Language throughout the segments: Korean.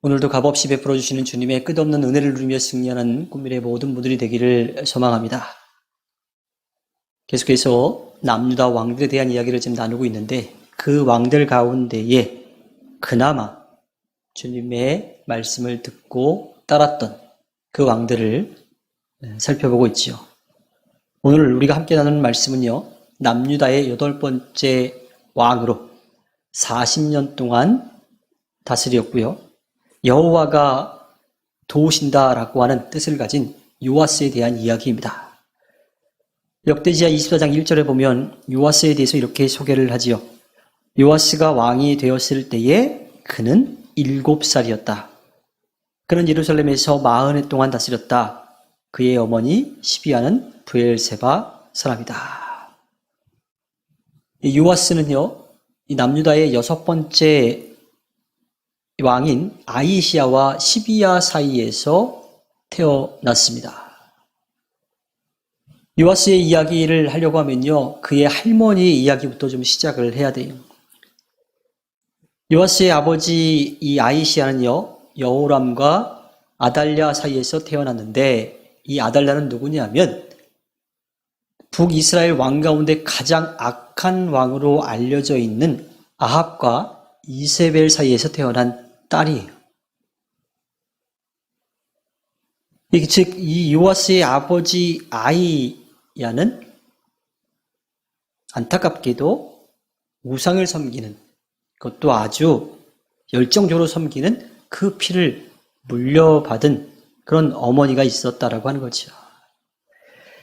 오늘도 값없이 베풀어 주시는 주님의 끝없는 은혜를 누리며 승리하는 꿈밀의 모든 분들이 되기를 소망합니다. 계속해서 남유다 왕들에 대한 이야기를 지금 나누고 있는데 그 왕들 가운데에 그나마 주님의 말씀을 듣고 따랐던 그 왕들을 살펴보고 있지요. 오늘 우리가 함께 나누는 말씀은요. 남유다의 여덟 번째 왕으로 40년 동안 다스렸고요. 여호와가 도우신다라고 하는 뜻을 가진 요아스에 대한 이야기입니다. 역대지하 24장 1절에 보면 요아스에 대해서 이렇게 소개를 하지요. 요아스가 왕이 되었을 때에 그는 7살이었다. 그는 예루살렘에서 마흔해 동안 다스렸다. 그의 어머니 시비아는 부엘세바 사람이다. 이 요아스는요, 이 남유다의 여섯 번째 왕인 아이시아와 시비아 사이에서 태어났습니다. 요아스의 이야기를 하려고 하면요, 그의 할머니 이야기부터 좀 시작을 해야 돼요. 요아스의 아버지 이 아이시아는요, 여호람과 아달랴 사이에서 태어났는데, 이 아달랴는 누구냐면, 북이스라엘 왕 가운데 가장 악한 왕으로 알려져 있는 아합과 이세벨 사이에서 태어난 딸이에요. 즉, 이 요아스의 아버지 아이야는 안타깝게도 우상을 섬기는 그것도 아주 열정적으로 섬기는 그 피를 물려받은 그런 어머니가 있었다라고 하는 거죠.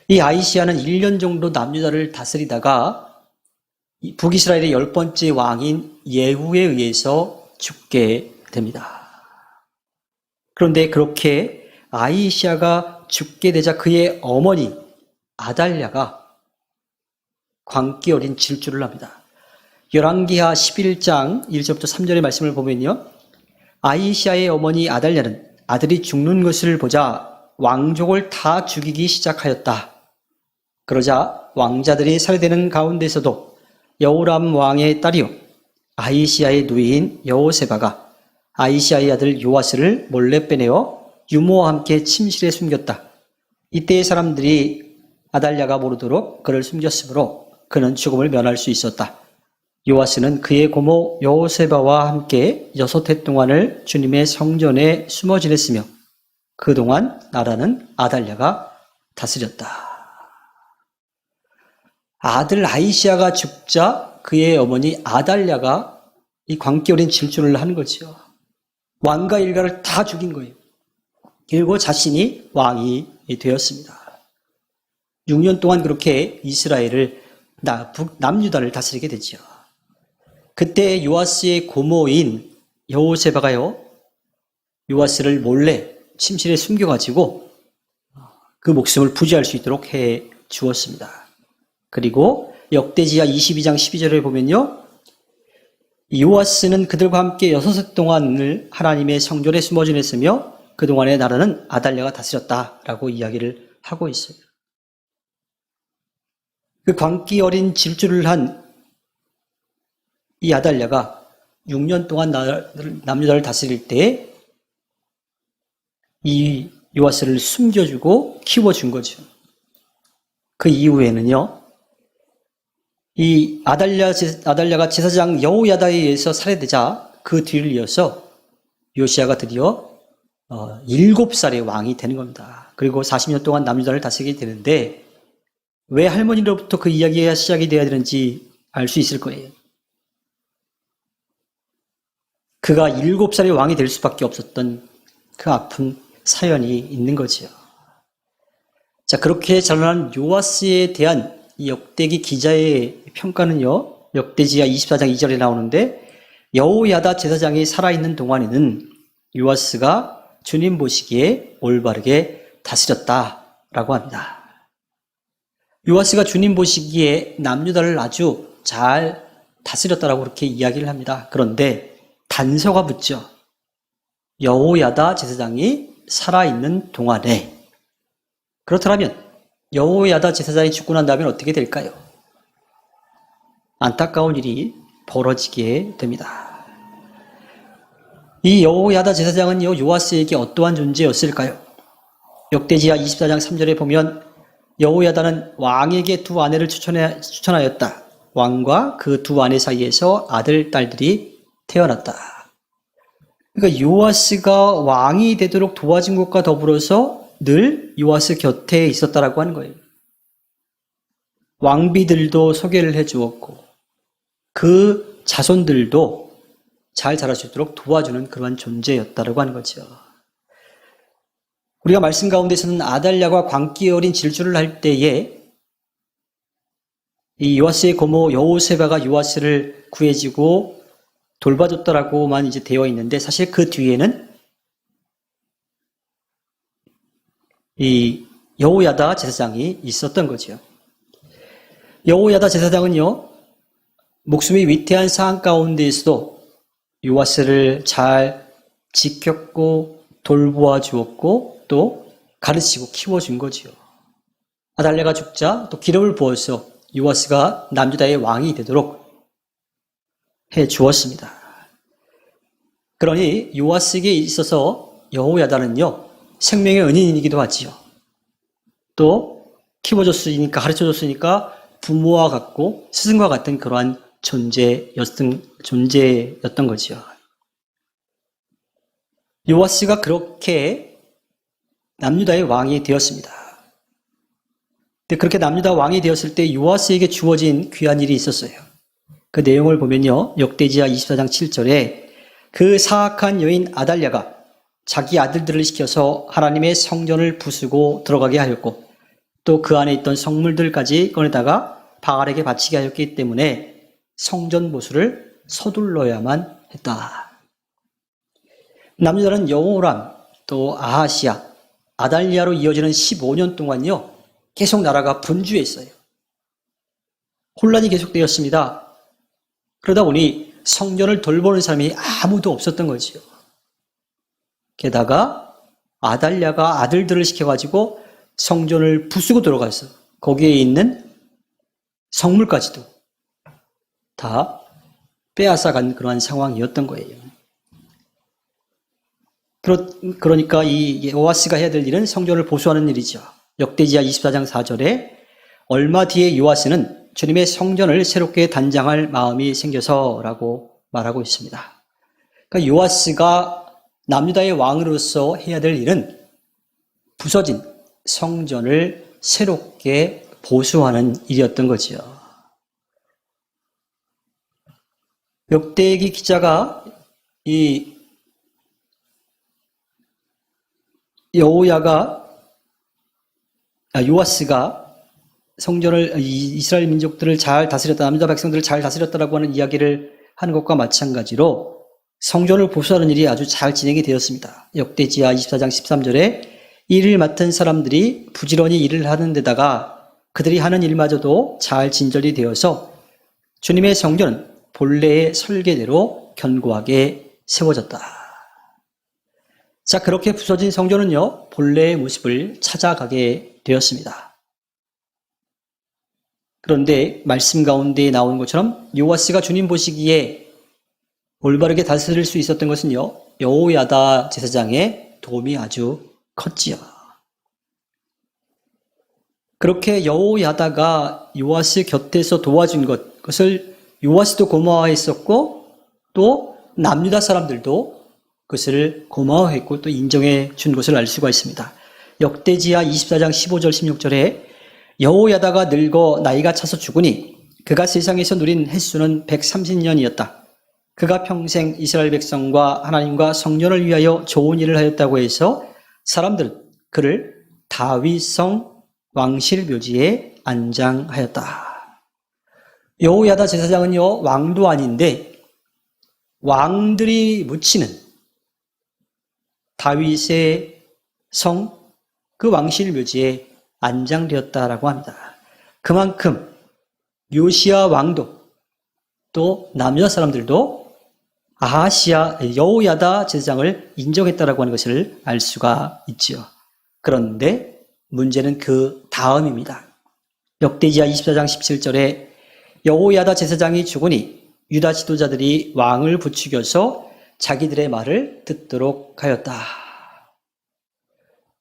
이 아이시아는 1년 정도 남유다를 다스리다가 북이스라엘의 열 번째 왕인 예후에 의해서 죽게 됩니다. 그런데 그렇게 아이시아가 죽게 되자 그의 어머니 아달랴가 광기 어린 질주를 합니다. 열왕기하 11장 1절부터 3절의 말씀을 보면요. 아이시아의 어머니 아달랴는 아들이 죽는 것을 보자 왕족을 다 죽이기 시작하였다. 그러자 왕자들이 살해되는 가운데서도 여호람 왕의 딸이요 아이시아의 누이인 여호세바가 아이시아의 아들 요아스를 몰래 빼내어 유모와 함께 침실에 숨겼다. 이때의 사람들이 아달랴가 모르도록 그를 숨겼으므로 그는 죽음을 면할 수 있었다. 요아스는 그의 고모 여호세바와 함께 여섯 해 동안을 주님의 성전에 숨어 지냈으며 그동안 나라는 아달랴가 다스렸다. 아들 아이시아가 죽자 그의 어머니 아달랴가 이 광기 어린 질주를 하는 거죠. 왕과 일가를 다 죽인 거예요. 그리고 자신이 왕이 되었습니다. 6년 동안 그렇게 이스라엘을 남유다를 다스리게 되죠. 그때 요아스의 고모인 여호세바가요 요아스를 몰래 침실에 숨겨가지고 그 목숨을 부지할 수 있도록 해 주었습니다. 그리고 역대지하 22장 12절을 보면요. 요아스는 그들과 함께 여섯 해 동안을 하나님의 성전에 숨어 지냈으며 그동안의 나라는 아달랴가 다스렸다라고 이야기를 하고 있어요. 그 광기 어린 질주를 한 이 아달랴가 6년 동안 남유다를 다스릴 때 이 요아스를 숨겨주고 키워준 거죠. 그 이후에는요, 이 아달랴, 아달랴가 제사장 여호야다에 의해서 살해되자 그 뒤를 이어서 요시아가 드디어 어, 7살의 왕이 되는 겁니다. 그리고 40년 동안 남유다를 다스리게 되는데 왜 할머니로부터 그 이야기가 시작이 되어야 되는지 알 수 있을 거예요. 그가 7살의 왕이 될 수밖에 없었던 그 아픈 사연이 있는 거지요. 자, 그렇게 자라난 요아스에 대한 이 역대기 기자의 평가는요. 역대지하 24장 2절에 나오는데 여호야다 제사장이 살아있는 동안에는 요아스가 주님 보시기에 올바르게 다스렸다라고 합니다. 요아스가 주님 보시기에 남유다를 아주 잘 다스렸다라고 그렇게 이야기를 합니다. 그런데 단서가 붙죠. 여호야다 제사장이 살아있는 동안에 그렇다면 여호야다 제사장이 죽고 난 다음에 어떻게 될까요? 안타까운 일이 벌어지게 됩니다. 이 여호야다 제사장은요 요아스에게 어떠한 존재였을까요? 역대지하 24장 3절에 보면 여호야다는 왕에게 두 아내를 추천하였다. 왕과 그 두 아내 사이에서 아들, 딸들이 태어났다. 그러니까 요아스가 왕이 되도록 도와준 것과 더불어서 늘 요아스 곁에 있었다라고 하는 거예요. 왕비들도 소개를 해 주었고 그 자손들도 잘 자랄 수 있도록 도와주는 그러한 존재였다라고 하는 거죠. 우리가 말씀 가운데서는 아달랴가 광기 어린 질주를 할 때에 이 요아스의 고모 여호세바가 요아스를 구해주고 돌봐줬다라고만 이제 되어 있는데 사실 그 뒤에는 이 여호야다 제사장이 있었던 거죠. 여호야다 제사장은요 목숨이 위태한 상황 가운데에서도 요아스를 잘 지켰고 돌보아 주었고 또 가르치고 키워준 거지요. 아달레가 죽자 또 기름을 부어서 요아스가 남주다의 왕이 되도록 해 주었습니다. 그러니 요아스에게 있어서 여호야다는요 생명의 은인이기도 하지요. 또 키워줬으니까 가르쳐줬으니까 부모와 같고 스승과 같은 그러한 존재였던 존재였던 거지요. 요아스가 그렇게 남유다의 왕이 되었습니다. 근데 그렇게 남유다 왕이 되었을 때 요아스에게 주어진 귀한 일이 있었어요. 그 내용을 보면요. 역대지하 24장 7절에 그 사악한 여인 아달랴가 자기 아들들을 시켜서 하나님의 성전을 부수고 들어가게 하였고 또 그 안에 있던 성물들까지 꺼내다가 바알에게 바치게 하였기 때문에 성전 보수를 서둘러야만 했다. 남유다는 여호람 또 아하시아 아달리아로 이어지는 15년 동안요 계속 나라가 분주했어요. 혼란이 계속되었습니다. 그러다 보니 성전을 돌보는 사람이 아무도 없었던 거지요. 게다가 아달랴가 아들들을 시켜가지고 성전을 부수고 들어가서 거기에 있는 성물까지도 다 빼앗아간 그러한 상황이었던 거예요. 그러, 그러니까 이 요아스가 해야 될 일은 성전을 보수하는 일이죠. 역대지하 24장 4절에 얼마 뒤에 요아스는 주님의 성전을 새롭게 단장할 마음이 생겨서라고 말하고 있습니다. 그러니까 요아스가 남유다의 왕으로서 해야 될 일은 부서진 성전을 새롭게 보수하는 일이었던 거지요. 역대기 기자가 이 여호야가 아, 요아스가 성전을 이스라엘 민족들을 잘 다스렸다 남자 백성들을 잘 다스렸다라고 하는 이야기를 하는 것과 마찬가지로 성전을 보수하는 일이 아주 잘 진행이 되었습니다. 역대지하 24장 13절에 일을 맡은 사람들이 부지런히 일을 하는 데다가 그들이 하는 일마저도 잘 진절이 되어서 주님의 성전은 본래의 설계대로 견고하게 세워졌다. 자, 그렇게 부서진 성전은요, 본래의 모습을 찾아가게 되었습니다. 그런데 말씀 가운데 나오는 것처럼 요아스가 주님 보시기에 올바르게 다스릴 수 있었던 것은요, 여호야다 제사장의 도움이 아주 컸지요. 그렇게 여호야다가 요아스 곁에서 도와준 것, 그것을 요아스도 고마워했었고, 또 남유다 사람들도 그것을 고마워했고 또 인정해 준 것을 알 수가 있습니다. 역대지하 24장 15절 16절에 여호야다가 늙어 나이가 차서 죽으니 그가 세상에서 누린 횟수는 130년이었다. 그가 평생 이스라엘 백성과 하나님과 성전을 위하여 좋은 일을 하였다고 해서 사람들은 그를 다윗성 왕실 묘지에 안장하였다. 여호야다 제사장은요 왕도 아닌데 왕들이 묻히는 다윗의 성 그 왕실 묘지에 안장되었다라고 합니다. 그만큼 요시아 왕도 또 남유다 사람들도 아하시아 여호야다 제사장을 인정했다라고 하는 것을 알 수가 있지요. 그런데 문제는 그 다음입니다. 역대지하 24장 17절에 여호야다 제사장이 죽으니 유다 지도자들이 왕을 부추겨서 자기들의 말을 듣도록 하였다.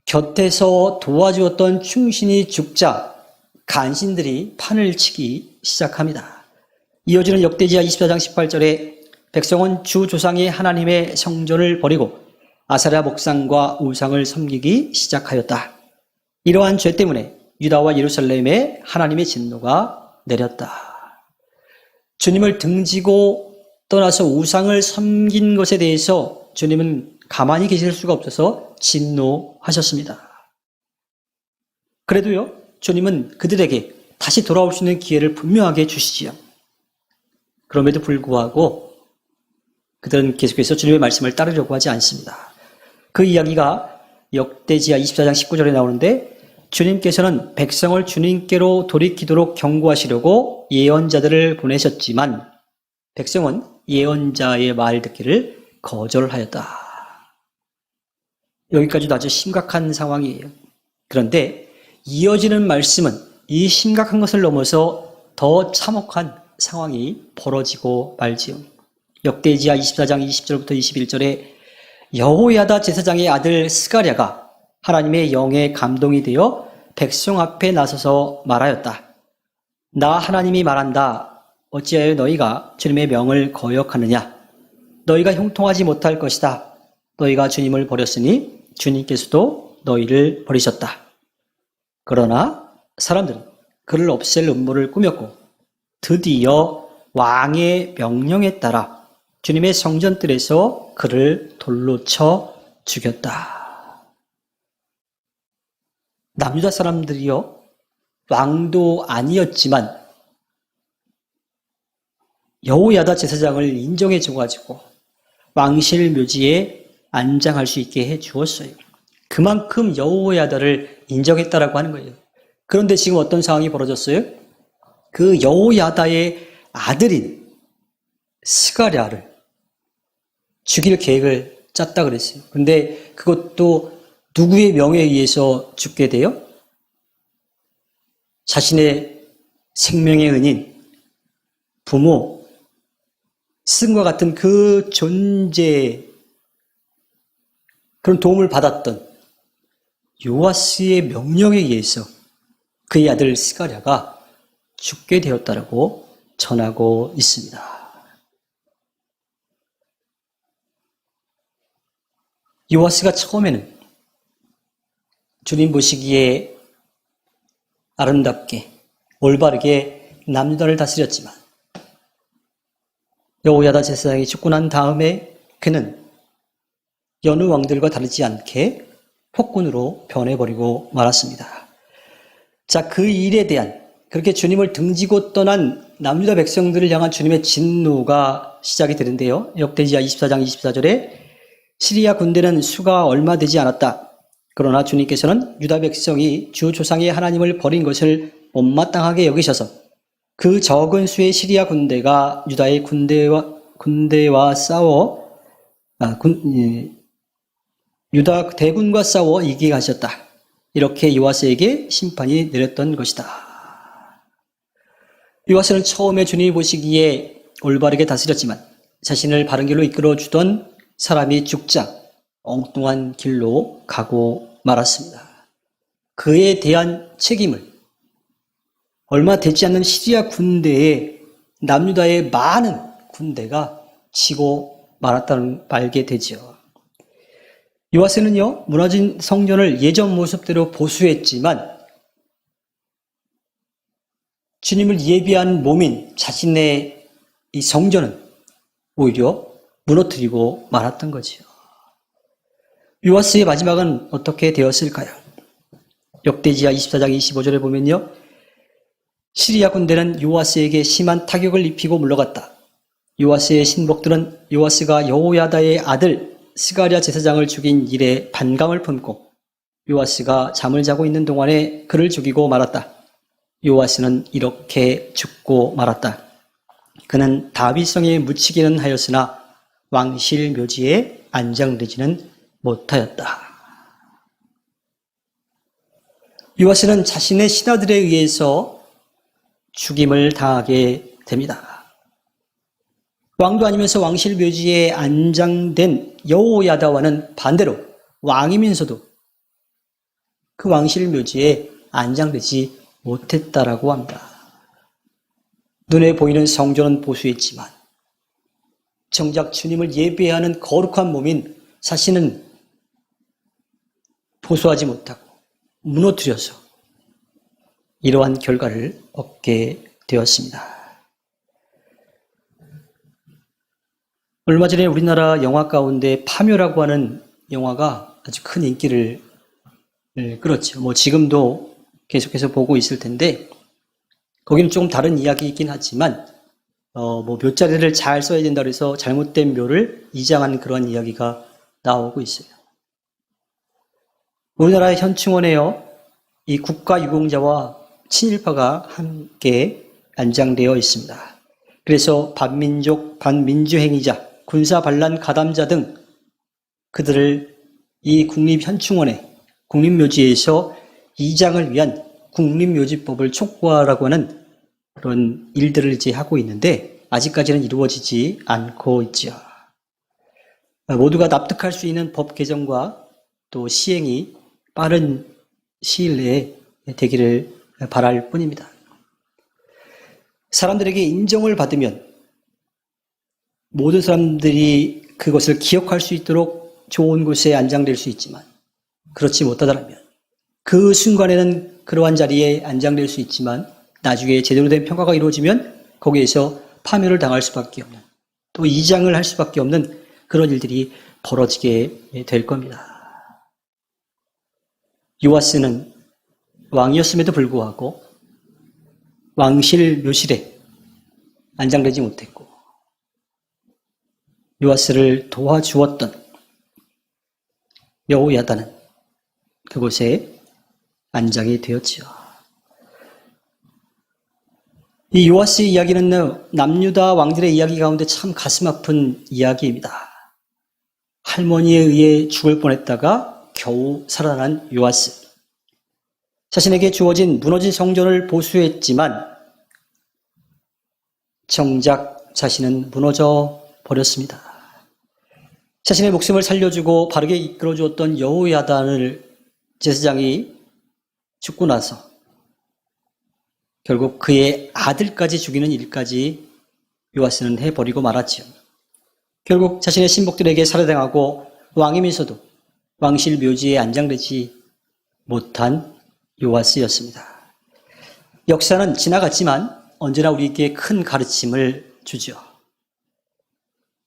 곁에서 도와주었던 충신이 죽자 간신들이 판을 치기 시작합니다. 이어지는 역대지하 24장 18절에 백성은 주 조상의 하나님의 성전을 버리고 아사랴 목상과 우상을 섬기기 시작하였다. 이러한 죄 때문에 유다와 예루살렘에 하나님의 진노가 내렸다. 주님을 등지고 떠나서 우상을 섬긴 것에 대해서 주님은 가만히 계실 수가 없어서 진노하셨습니다. 그래도요, 주님은 그들에게 다시 돌아올 수 있는 기회를 분명하게 주시지요. 그럼에도 불구하고 그들은 계속해서 주님의 말씀을 따르려고 하지 않습니다. 그 이야기가 역대지하 24장 19절에 나오는데 주님께서는 백성을 주님께로 돌이키도록 경고하시려고 예언자들을 보내셨지만 백성은 예언자의 말 듣기를 거절하였다. 여기까지도 아주 심각한 상황이에요. 그런데 이어지는 말씀은 이 심각한 것을 넘어서 더 참혹한 상황이 벌어지고 말지요. 역대지하 24장 20절부터 21절에 여호야다 제사장의 아들 스가랴가 하나님의 영에 감동이 되어 백성 앞에 나서서 말하였다. 나 하나님이 말한다. 어찌하여 너희가 주님의 명을 거역하느냐? 너희가 형통하지 못할 것이다. 너희가 주님을 버렸으니 주님께서도 너희를 버리셨다. 그러나 사람들은 그를 없앨 음모를 꾸몄고 드디어 왕의 명령에 따라 주님의 성전뜰에서 그를 돌로 쳐 죽였다. 남유다 사람들이요 왕도 아니었지만 여호야다 제사장을 인정해 줘가지고 왕실 묘지에 안장할 수 있게 해 주었어요. 그만큼 여호야다를 인정했다라고 하는 거예요. 그런데 지금 어떤 상황이 벌어졌어요? 그 여호야다의 아들인 스가랴를 죽일 계획을 짰다 그랬어요. 근데 그것도 누구의 명에 의해서 죽게 돼요? 자신의 생명의 은인, 부모, 스승과 같은 그 존재, 그런 도움을 받았던 요아스의 명령에 의해서 그의 아들 스가랴가 죽게 되었다라고 전하고 있습니다. 요아스가 처음에는 주님 보시기에 아름답게 올바르게 남유다를 다스렸지만 여호야다 제사장이 죽고 난 다음에 그는 여느 왕들과 다르지 않게 폭군으로 변해버리고 말았습니다. 자, 그 일에 대한 그렇게 주님을 등지고 떠난 남유다 백성들을 향한 주님의 진노가 시작이 되는데요. 역대지하 24장 24절에 시리아 군대는 수가 얼마 되지 않았다. 그러나 주님께서는 유다 백성이 주 조상의 하나님을 버린 것을 못마땅하게 여기셔서 그 적은 수의 시리아 군대가 유다의 군대와 군대와 싸워 아, 군, 예, 유다 대군과 싸워 이기게 하셨다. 이렇게 요아스에게 심판이 내렸던 것이다. 요아스는 처음에 주님이 보시기에 올바르게 다스렸지만 자신을 바른 길로 이끌어 주던 사람이 죽자 엉뚱한 길로 가고 말았습니다. 그에 대한 책임을 얼마 되지 않는 시리아 군대에 남유다의 많은 군대가 지고 말았다는 말게 되죠. 요아스는요, 무너진 성전을 예전 모습대로 보수했지만 주님을 예비한 몸인 자신의 이 성전은 오히려 무너뜨리고 말았던 거지요. 요아스의 마지막은 어떻게 되었을까요? 역대지하 24장 25절에 보면요. 시리아 군대는 요아스에게 심한 타격을 입히고 물러갔다. 요아스의 신복들은 요아스가 여호야다의 아들 스가랴 제사장을 죽인 일에 반감을 품고 요아스가 잠을 자고 있는 동안에 그를 죽이고 말았다. 요아스는 이렇게 죽고 말았다. 그는 다윗성에 묻히기는 하였으나 왕실 묘지에 안장되지는 못하였다. 요아스는 자신의 신하들에 의해서 죽임을 당하게 됩니다. 왕도 아니면서 왕실 묘지에 안장된 여호야다와는 반대로 왕이면서도 그 왕실 묘지에 안장되지 못했다라고 합니다. 눈에 보이는 성전은 보수했지만 정작 주님을 예배하는 거룩한 몸인 자신은 보수하지 못하고 무너뜨려서 이러한 결과를 얻게 되었습니다. 얼마 전에 우리나라 영화 가운데 파묘라고 하는 영화가 아주 큰 인기를 끌었죠. 뭐 지금도 계속해서 보고 있을 텐데 거기는 조금 다른 이야기이긴 하지만 어 뭐 묘자리를 잘 써야 된다 그래서 잘못된 묘를 이장하는 그런 이야기가 나오고 있어요. 우리나라 현충원에요. 이 국가 유공자와 친일파가 함께 안장되어 있습니다. 그래서 반민족, 반민주 행위자, 군사 반란 가담자 등 그들을 이 국립현충원에 국립묘지에서 이장을 위한 국립묘지법을 촉구하라고 하는 그런 일들을 이제 하고 있는데 아직까지는 이루어지지 않고 있죠. 모두가 납득할 수 있는 법 개정과 또 시행이 빠른 시일 내에 되기를 바랄 뿐입니다. 사람들에게 인정을 받으면 모든 사람들이 그것을 기억할 수 있도록 좋은 곳에 안장될 수 있지만 그렇지 못하다면 그 순간에는 그러한 자리에 안장될 수 있지만 나중에 제대로 된 평가가 이루어지면 거기에서 파멸을 당할 수밖에 없는 또 이장을 할 수밖에 없는 그런 일들이 벌어지게 될 겁니다. 요아스는 왕이었음에도 불구하고 왕실 묘실에 안장되지 못했고 요아스를 도와주었던 여호야다는 그곳에 안장이 되었지요. 이 요아스의 이야기는 남유다 왕들의 이야기 가운데 참 가슴 아픈 이야기입니다. 할머니에 의해 죽을 뻔했다가 겨우 살아난 요아스. 자신에게 주어진 무너진 성전을 보수했지만 정작 자신은 무너져 버렸습니다. 자신의 목숨을 살려주고 바르게 이끌어 주었던 여호야단을 제사장이 죽고 나서 결국 그의 아들까지 죽이는 일까지 요아스는 해버리고 말았지요. 결국 자신의 신복들에게 살해당하고 왕이면서도 왕실 묘지에 안장되지 못한 요아스였습니다. 역사는 지나갔지만 언제나 우리에게 큰 가르침을 주죠.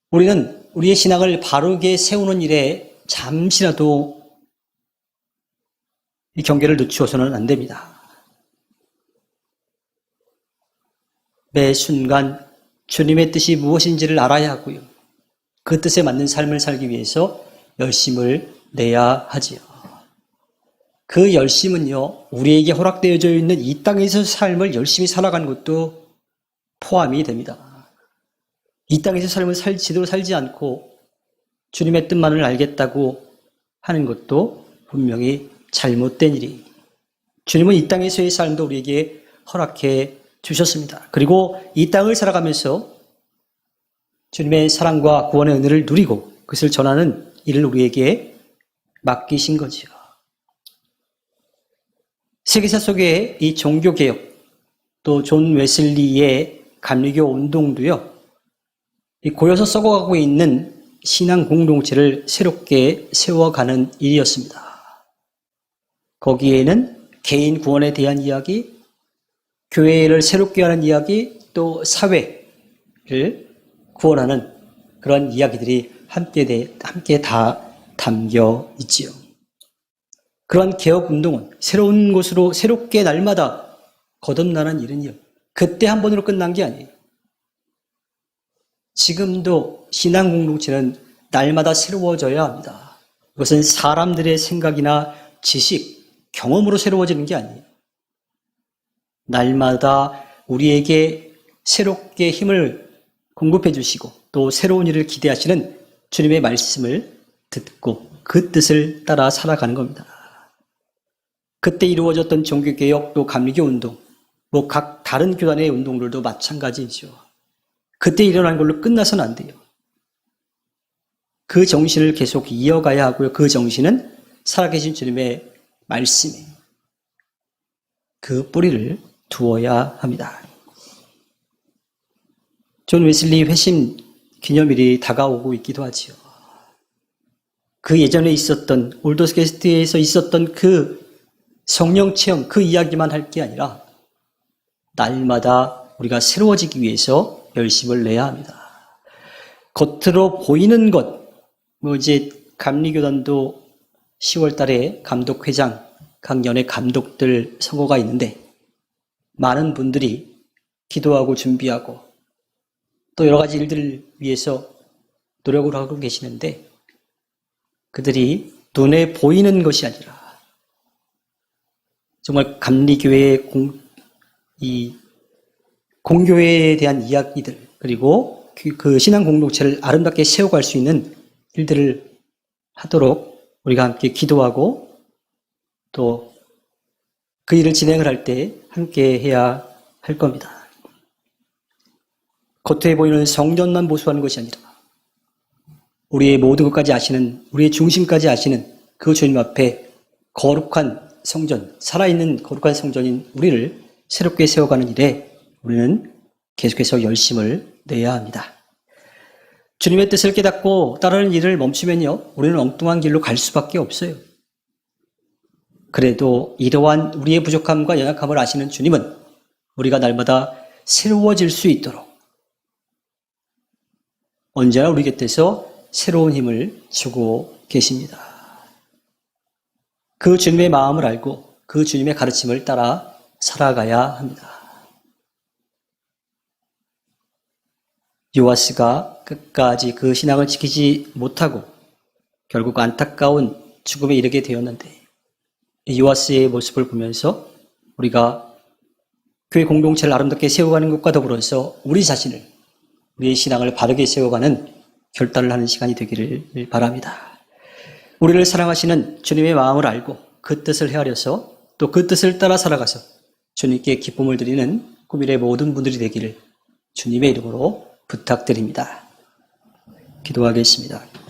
우리는 우리의 신앙을 바르게 세우는 일에 잠시라도 이 경계를 늦추어서는 안 됩니다. 매 순간 주님의 뜻이 무엇인지를 알아야 하고요. 그 뜻에 맞는 삶을 살기 위해서 열심을 내야 하지요. 그 열심은요, 우리에게 허락되어져 있는 이 땅에서 삶을 열심히 살아가는 것도 포함이 됩니다. 이 땅에서 삶을 살, 제대로 살지 않고 주님의 뜻만을 알겠다고 하는 것도 분명히 잘못된 일이. 주님은 이 땅에서의 삶도 우리에게 허락해 주셨습니다. 그리고 이 땅을 살아가면서 주님의 사랑과 구원의 은혜를 누리고 그것을 전하는 일을 우리에게 맡기신 거지요. 세계사 속에 이 종교개혁, 또 존 웨슬리의 감리교 운동도요, 이 고여서 썩어가고 있는 신앙 공동체를 새롭게 세워가는 일이었습니다. 거기에는 개인 구원에 대한 이야기, 교회를 새롭게 하는 이야기, 또 사회를 구원하는 그런 이야기들이 함께, 돼, 함께 다 담겨 있지요. 그러한 개혁 운동은 새로운 곳으로 새롭게 날마다 거듭나는 일은 요. 그때 한 번으로 끝난 게 아니에요. 지금도 신앙 공동체는 날마다 새로워져야 합니다. 그것은 사람들의 생각이나 지식, 경험으로 새로워지는 게 아니에요. 날마다 우리에게 새롭게 힘을 공급해 주시고 또 새로운 일을 기대하시는 주님의 말씀을 듣고 그 뜻을 따라 살아가는 겁니다. 그때 이루어졌던 종교개혁 또 감리교 운동, 뭐 각 다른 교단의 운동들도 마찬가지죠. 그때 일어난 걸로 끝나서는 안 돼요. 그 정신을 계속 이어가야 하고요. 그 정신은 살아계신 주님의 말씀에 그 뿌리를 두어야 합니다. 존 웨슬리 회심 기념일이 다가오고 있기도 하지요. 그 예전에 있었던 올더스 게스트에서 있었던 그 성령 체험 그 이야기만 할 게 아니라 날마다 우리가 새로워지기 위해서 열심을 내야 합니다. 겉으로 보이는 것, 뭐 이제 감리교단도 10월 달에 감독회장, 각 연의 감독들 선거가 있는데 많은 분들이 기도하고 준비하고 또 여러 가지 일들을 위해서 노력을 하고 계시는데 그들이 눈에 보이는 것이 아니라 정말 감리교회의 공, 이 공교회에 대한 이야기들 그리고 그, 그 신앙 공동체를 아름답게 세워갈 수 있는 일들을 하도록 우리가 함께 기도하고 또 그 일을 진행을 할 때 함께 해야 할 겁니다. 겉에 보이는 성전만 보수하는 것이 아니라 우리의 모든 것까지 아시는 우리의 중심까지 아시는 그 주님 앞에 거룩한 성전, 살아있는 거룩한 성전인 우리를 새롭게 세워가는 일에 우리는 계속해서 열심을 내야 합니다. 주님의 뜻을 깨닫고 따르는 일을 멈추면요, 우리는 엉뚱한 길로 갈 수밖에 없어요. 그래도 이러한 우리의 부족함과 연약함을 아시는 주님은 우리가 날마다 새로워질 수 있도록 언제나 우리 곁에서 새로운 힘을 주고 계십니다. 그 주님의 마음을 알고 그 주님의 가르침을 따라 살아가야 합니다. 요아스가 끝까지 그 신앙을 지키지 못하고 결국 안타까운 죽음에 이르게 되었는데 이 요아스의 모습을 보면서 우리가 교회 공동체를 아름답게 세워가는 것과 더불어서 우리 자신을 우리의 신앙을 바르게 세워가는 결단을 하는 시간이 되기를 바랍니다. 우리를 사랑하시는 주님의 마음을 알고 그 뜻을 헤아려서 또 그 뜻을 따라 살아가서 주님께 기쁨을 드리는 꾸밀의 모든 분들이 되기를 주님의 이름으로 부탁드립니다. 기도하겠습니다.